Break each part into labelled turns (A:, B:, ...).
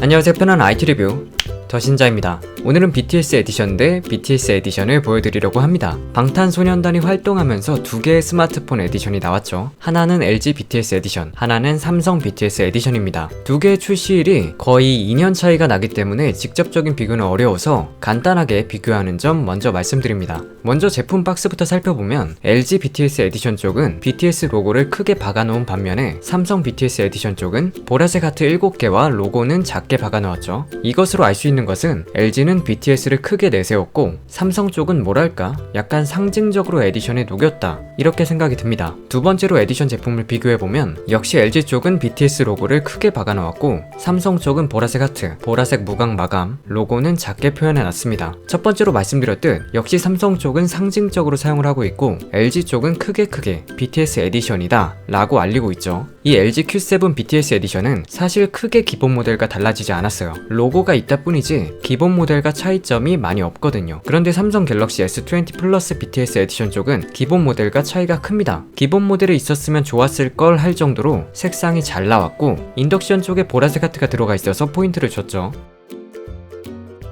A: 안녕하세요. 편한 IT 리뷰 더신자입니다. 오늘은 BTS 에디션 대 BTS 에디션을 보여드리려고 합니다. 방탄소년단이 활동하면서 두 개의 스마트폰 에디션이 나왔죠. 하나는 LG BTS 에디션, 하나는 삼성 BTS 에디션입니다. 두 개의 출시일이 거의 2년 차이가 나기 때문에 직접적인 비교는 어려워서 간단하게 비교하는 점 먼저 말씀드립니다. 먼저 제품 박스부터 살펴보면 LG BTS 에디션 쪽은 BTS 로고를 크게 박아놓은 반면에 삼성 BTS 에디션 쪽은 보라색 하트 7개와 로고는 작게 박아놓았죠. 이것으로 알 수 있는 것은 LG는 BTS를 크게 내세웠고 삼성 쪽은 뭐랄까 약간 상징적으로 에디션에 녹였다 이렇게 생각이 듭니다. 두 번째로 에디션 제품을 비교해보면 역시 LG 쪽은 BTS 로고를 크게 박아놓았고 삼성 쪽은 보라색 하트, 보라색 무광 마감, 로고는 작게 표현해놨습니다. 첫 번째로 말씀드렸듯 역시 삼성 쪽은 상징적으로 사용을 하고 있고 LG 쪽은 크게 크게 BTS 에디션이다 라고 알리고 있죠. 이 LG Q7 BTS 에디션은 사실 크게 기본 모델과 달라지지 않았어요. 로고가 있다 뿐이지 기본 모델과 차이점이 많이 없거든요. 그런데 삼성 갤럭시 S20 플러스 BTS 에디션 쪽은 기본 모델과 차이가 큽니다. 기본 모델에 있었으면 좋았을 걸 할 정도로 색상이 잘 나왔고 인덕션 쪽에 보라색 하트가 들어가 있어서 포인트를 줬죠.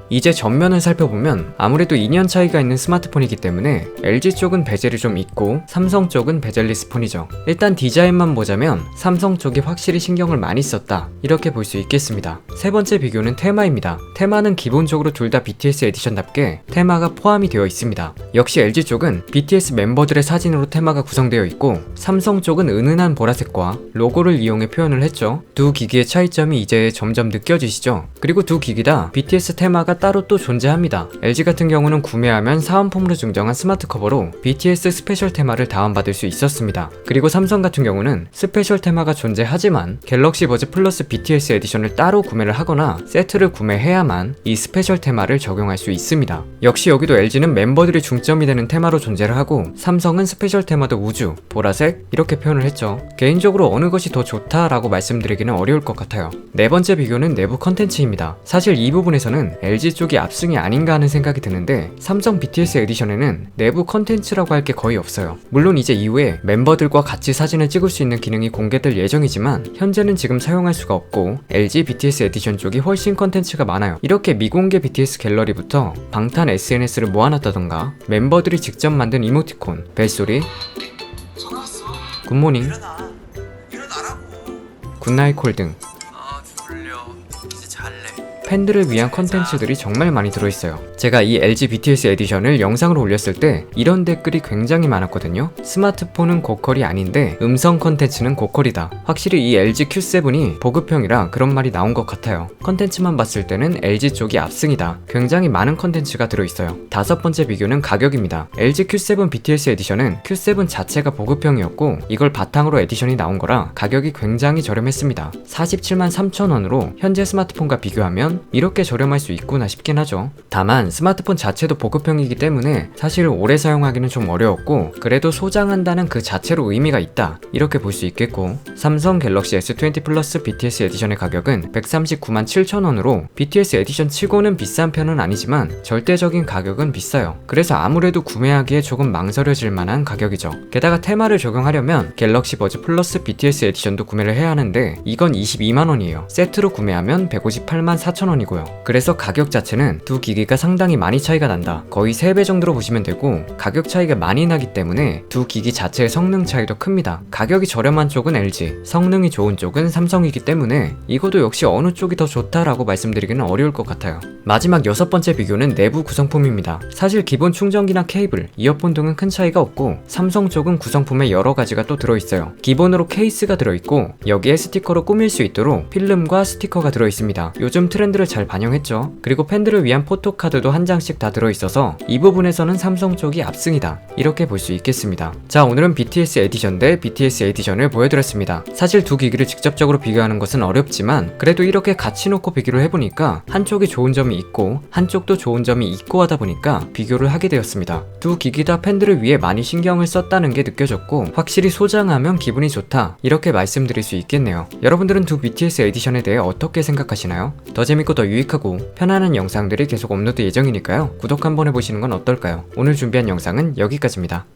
A: 이제 전면을 살펴보면 아무래도 2년 차이가 있는 스마트폰이기 때문에 LG 쪽은 베젤이 좀 있고 삼성 쪽은 베젤리스 폰이죠. 일단 디자인만 보자면 삼성 쪽이 확실히 신경을 많이 썼다. 이렇게 볼 수 있겠습니다. 세 번째 비교는 테마입니다. 테마는 기본적으로 둘 다 BTS 에디션답게 테마가 포함이 되어 있습니다. 역시 LG 쪽은 BTS 멤버들의 사진으로 테마가 구성되어 있고 삼성 쪽은 은은한 보라색과 로고를 이용해 표현을 했죠. 두 기기의 차이점이 이제 점점 느껴지시죠? 그리고 두 기기 다 BTS 테마가 따로 또 존재합니다. LG 같은 경우는 구매하면 사은품으로 증정한 스마트 커버로 BTS 스페셜 테마를 다운받을 수 있었습니다. 그리고 삼성 같은 경우는 스페셜 테마가 존재하지만 갤럭시 버즈 플러스 BTS 에디션을 따로 구매를 하거나 세트를 구매해야만 이 스페셜 테마를 적용할 수 있습니다. 역시 여기도 LG는 멤버들이 중점이 되는 테마로 존재를 하고 삼성은 스페셜 테마도 우주, 보라색 이렇게 표현을 했죠. 개인적으로 어느 것이 더 좋다라고 말씀드리기는 어려울 것 같아요. 네 번째 비교는 내부 컨텐츠입니다. 사실 이 부분에서는 LG 쪽이 압승이 아닌가 하는 생각이 드는데 삼성 BTS 에디션에는 내부 컨텐츠라고 할 게 거의 없어요. 물론 이제 이후에 멤버들과 같이 사진을 찍을 수 있는 기능이 공개될 예정이지만 현재는 지금 사용할 수가 없고 LG BTS 에디션 쪽이 훨씬 컨텐츠가 많아요. 이렇게 미공개 BTS 갤러리부터 방탄 SNS를 모아놨다던가 멤버들이 직접 만든 이모티콘, 벨소리. 굿모닝. 굿나잇 콜 등. 팬들을 위한 컨텐츠들이 정말 많이 들어있어요. 제가 이 LG BTS 에디션을 영상으로 올렸을 때 이런 댓글이 굉장히 많았거든요. 스마트폰은 고퀄이 아닌데 음성 컨텐츠는 고퀄이다. 확실히 이 LG Q7이 보급형이라 그런 말이 나온 것 같아요. 컨텐츠만 봤을 때는 LG 쪽이 압승이다. 굉장히 많은 컨텐츠가 들어있어요. 다섯 번째 비교는 가격입니다. LG Q7 BTS 에디션은 Q7 자체가 보급형이었고 이걸 바탕으로 에디션이 나온 거라 가격이 굉장히 저렴했습니다. 47만 3천 원으로 현재 스마트폰과 비교하면 이렇게 저렴할 수 있구나 싶긴 하죠. 다만 스마트폰 자체도 보급형이기 때문에 사실 오래 사용하기는 좀 어려웠고 그래도 소장한다는 그 자체로 의미가 있다 이렇게 볼 수 있겠고 삼성 갤럭시 S20 플러스 BTS 에디션의 가격은 139만 7천 원으로 BTS 에디션 치고는 비싼 편은 아니지만 절대적인 가격은 비싸요. 그래서 아무래도 구매하기에 조금 망설여질 만한 가격이죠. 게다가 테마를 적용하려면 갤럭시 버즈 플러스 BTS 에디션도 구매를 해야 하는데 이건 22만 원이에요. 세트로 구매하면 158만 4천 원이고요. 그래서 가격 자체는 두 기기가 상당 히 많이 차이가 난다. 거의 3배 정도로 보시면 되고 가격 차이가 많이 나기 때문에 두 기기 자체의 성능 차이도 큽니다. 가격이 저렴한 쪽은 LG, 성능이 좋은 쪽은 삼성이기 때문에 이것도 역시 어느 쪽이 더 좋다라고 말씀드리기는 어려울 것 같아요. 마지막 여섯 번째 비교는 내부 구성품입니다. 사실 기본 충전기나 케이블, 이어폰 등은 큰 차이가 없고 삼성 쪽은 구성품에 여러 가지가 또 들어있어요. 기본으로 케이스가 들어있고 여기에 스티커로 꾸밀 수 있도록 필름과 스티커가 들어있습니다. 요즘 트렌드를 잘 반영했죠. 그리고 팬들을 위한 포토카드도 한 장씩 다 들어있어서 이 부분에서는 삼성 쪽이 압승이다. 이렇게 볼 수 있겠습니다. 자 오늘은 BTS 에디션 대 BTS 에디션을 보여드렸습니다. 사실 두 기기를 직접적으로 비교하는 것은 어렵지만 그래도 이렇게 같이 놓고 비교를 해보니까 한쪽이 좋은 점이 있고 한쪽도 좋은 점이 있고 하다 보니까 비교를 하게 되었습니다. 두 기기 다 팬들을 위해 많이 신경을 썼다는 게 느껴졌고 확실히 소장하면 기분이 좋다 이렇게 말씀드릴 수 있겠네요. 여러분들은 두 BTS 에디션에 대해 어떻게 생각하시나요? 더 재밌고 더 유익하고 편안한 영상들이 계속 업로드 예정이니까요. 구독 한번 해보시는 건 어떨까요? 오늘 준비한 영상은 여기까지입니다.